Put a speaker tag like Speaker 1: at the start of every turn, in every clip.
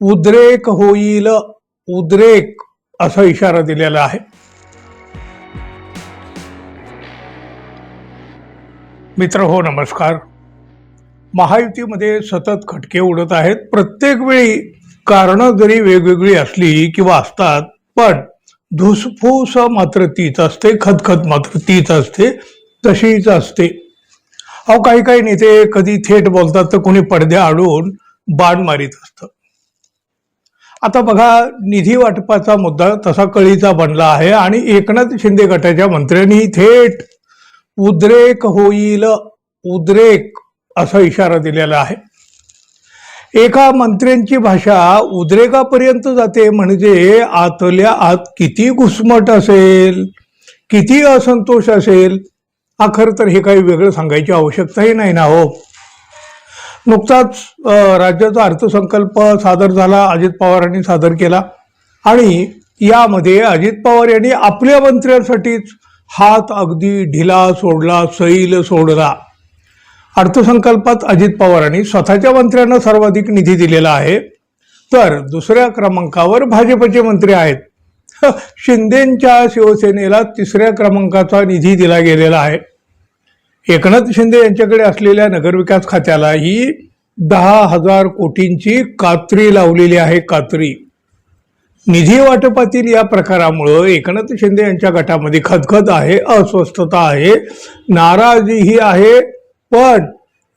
Speaker 1: उद्रेक होईल उद्रेक असा इशारा दिलेला आहे. मित्र हो नमस्कार. महायुतीमध्ये सतत खटके उडत आहेत. प्रत्येक वेळी कारणं जरी वेगवेगळी असली किंवा असतात पण धुसफूस मात्र तीच असते खतखत मात्र तीच असते तशीच असते. अहो काही काही नेते कधी थेट बोलतात तर कोणी पडद्या आडून बाण मारीत असतं. आता बघा निधी वाटपाचा मुद्दा तसा कळीचा बनला आहे आणि एकनाथ शिंदे गटाच्या मंत्र्यांनी थेट उद्रेक होईल उद्रेक असा इशारा दिलेला आहे. एका मंत्र्यांची भाषा उद्रेकापर्यंत जाते म्हणजे आतल्या आत किती घुसमट असेल किती असंतोष असेल हा खरं तर हे काही वेगळं सांगायची आवश्यकताही नाही ना हो. नुकताच राज्याचा अर्थसंकल्प सादर झाला अजित पवारांनी सादर केला. आणि यामध्ये अजित पवार यांनी आपल्या मंत्र्यांसाठीच हात अगदी ढिला सोडला सैल सोडला. अर्थसंकल्पात अजित पवारांनी स्वतःच्या मंत्र्यांना सर्वाधिक निधी दिलेला आहे. तर दुसऱ्या क्रमांकावर भाजपचे मंत्री आहेत. शिंदेच्या शिवसेनेला तिसऱ्या क्रमांकाचा निधी दिला गेलेला आहे. एकनाथ शिंदे यांच्याकडे असलेल्या नगरविकास खात्याला ही दहा हजार कोटींची कात्री लावलेली आहे कात्री. निधी वाटपातील या प्रकारामुळं एकनाथ शिंदे यांच्या गटामध्ये खदखद आहे अस्वस्थता आहे नाराजीही आहे पण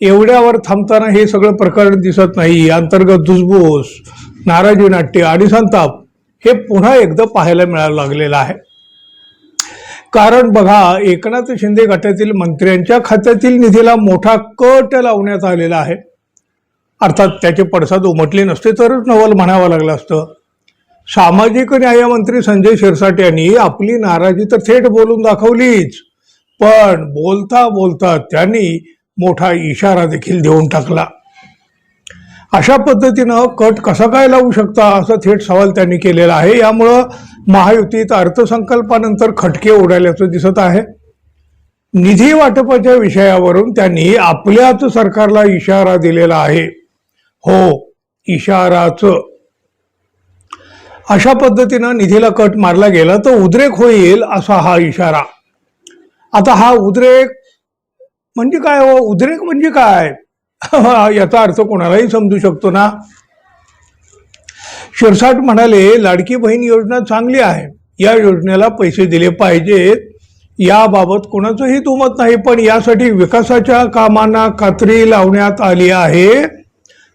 Speaker 1: एवढ्यावर थांबताना हे सगळं प्रकरण दिसत नाही. अंतर्गत धुसबूस नाराजी नाट्य आणि संताप हे पुन्हा एकदा पाहायला मिळायला लागलेलं आहे. कारण बघा एकनाथ शिंदे गटातील मंत्र्यांच्या खात्यातील निधीला मोठा कट लावण्यात आलेला आहे. अर्थात त्याचे पडसाद उमटले नसते तरच नवल म्हणावं लागलं असतं. सामाजिक न्यायमंत्री संजय शिरसाट यांनी आपली नाराजी तर थेट बोलून दाखवलीच. पण बोलता बोलता त्यांनी मोठा इशारा देखील देऊन टाकला. अशा पद्धतीनं कट कसा काय लावू शकता असा थेट सवाल त्यांनी केलेला आहे. यामुळं महायुतीत अर्थसंकल्पानंतर खटके उडाल्याचं दिसत आहे. निधी वाटपाच्या विषयावरून त्यांनी आपल्याच सरकारला इशारा दिलेला आहे. हो इशाराच. अशा पद्धतीनं निधीला कट मारला गेला तर उद्रेक होईल असा हा इशारा. आता हा उद्रेक म्हणजे काय हो? उद्रेक म्हणजे काय? याचा अर्थ कोणालाही समजू शकतो ना. शिरसाट म्हणाले लाडकी बहीण योजना चांगली आहे. या योजनेला पैसे दिले पाहिजेत. याबाबत कोणाचंही दुमत नाही पण यासाठी विकासाच्या कामांना कात्री लावण्यात आली आहे.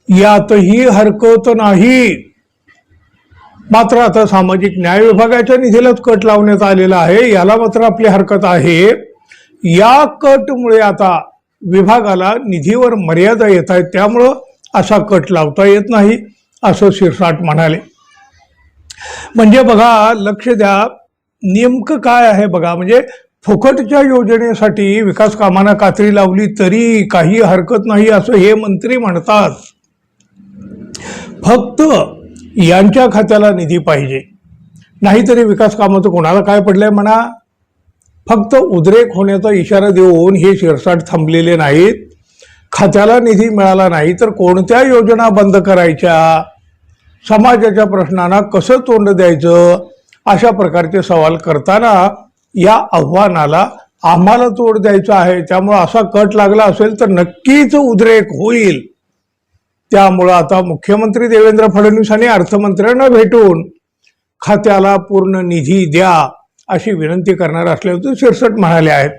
Speaker 1: यातही हरकत नाही. मात्र आता सामाजिक न्याय विभागाच्या निधीलाच कट लावण्यात आलेला आहे. याला मात्र आपली हरकत आहे. या कटमुळे आता विभागाला निधीवर मर्यादा येत आहेत. त्यामुळं असा कट लावता येत नाही. असं शिरसाट म्हणाले. म्हणजे बघा लक्ष द्या नेमकं काय आहे बघा म्हणजे फुकटच्या योजनेसाठी विकास कामांना कात्री लावली तरी काही हरकत नाही असं हे मंत्री म्हणतात. फक्त यांच्या खात्याला निधी पाहिजे. नाहीतरी विकास कामाचं कोणाला काय पडलंय म्हणा? फक्त उद्रेक होण्याचा इशारा देऊन हे शिरसाट थांबलेले नाहीत. खात्याला निधी मिळाला नाही तर कोणत्या योजना बंद करायच्या? समाजाच्या प्रश्नांना कसं तोंड द्यायचं अशा प्रकारचे सवाल करताना या आव्हानाला आम्हाला तोड द्यायचं आहे. त्यामुळं असा कट लागला असेल तर नक्कीच उद्रेक होईल. त्यामुळं आता मुख्यमंत्री देवेंद्र फडणवीसांनी अर्थमंत्र्यांना भेटून खात्याला पूर्ण निधी द्या अशी विनंती करणार असल्याचं शिरसट म्हणाले आहेत.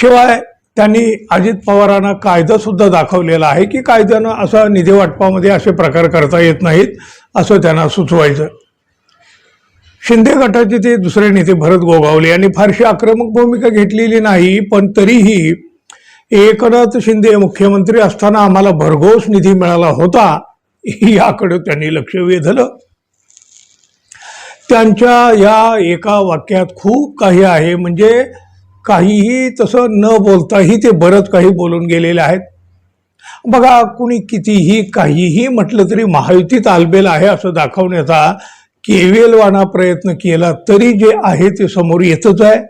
Speaker 1: शिवाय त्यांनी अजित पवारांना कायदासुद्धा दाखवलेला आहे की कायद्यानं असा निधी वाटपामध्ये असे प्रकार करता येत नाहीत असं त्यांना सुचवायचं. शिंदे गटाचे ते दुसरे नेते भरत गोगावले यांनी फारशी आक्रमक भूमिका घेतलेली नाही पण तरीही एकनाथ शिंदे मुख्यमंत्री असताना आम्हाला भरघोस निधी मिळाला होता याकडे त्यांनी लक्ष वेधलं. त्यांच्या या एका वाक्यात खूप काही आहे म्हणजे काहीही तसं न बोलताही ते बरंच काही बोलून गेलेले आहेत. बघा कुणी कितीही काहीही म्हटलं तरी महायुतीत आलबेल आहे असं दाखवण्याचा केवेलवाना प्रयत्न केला तरी जे आहे ते समोर येतच आहे.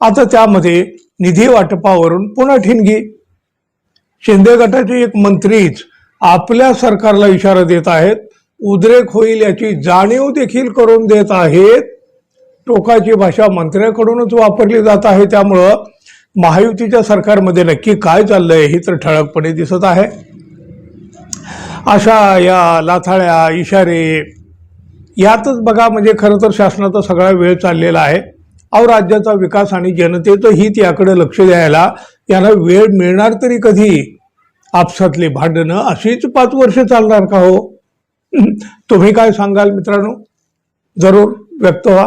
Speaker 1: आता त्यामध्ये निधी वाटपावरून पुन्हा ठिणगी. शिंदे गटाचे एक मंत्रीच आपल्या सरकारला इशारा देत आहेत उद्रेक होईल याची जाणीव देखील करून देत आहेत. टोकाची भाषा मंत्र्याकडूनच वापरली जात आहे. त्यामुळं महायुतीच्या सरकारमध्ये नक्की काय चाललंय हे तर ठळकपणे दिसत आहे. अशा या लाथाळ्या इशारे यातच बघा म्हणजे खरं तर शासनाचा सगळा वेळ चाललेला आहे. अहो राज्याचा विकास आणि जनतेचं हित याकडे लक्ष द्यायला यांना वेळ मिळणार तरी कधी? आपसातली भांडणं अशीच पाच वर्ष चालणार का हो? तुम्ही काय सांगाल मित्रांनो? जरूर व्यक्त व्हा.